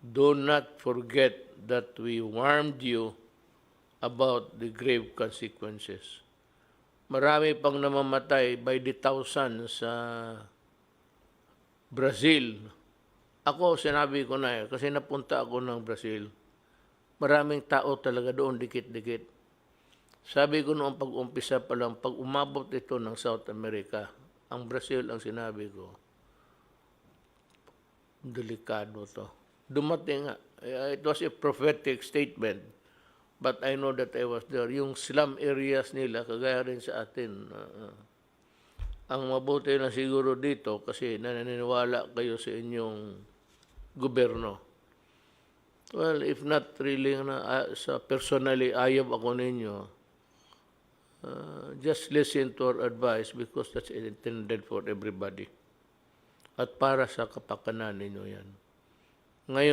do not forget that we warned you about the grave consequences. Marami pang namamatay by the thousands sa Brazil. Ako, sinabi ko na eh, kasi napunta ako ng Brazil. Maraming tao talaga doon, dikit-dikit. Sabi ko noong pag-umpisa pa lang, pag umabot ito ng South America, ang Brazil ang sinabi ko, delikado to. Dumating. Eh, It was a prophetic statement. But I know that I was there. Yung slum areas nila, kagaya rin sa atin. uh, uh, ang mabuti na siguro dito kasi naniniwala kayo sa inyong gobyerno. Well, if not really na ah, sa personally ayaw ako ninyo, uh, just listen to our advice because that's intended for everybody. At para sa kapakanan ninyo yan. Ngayon,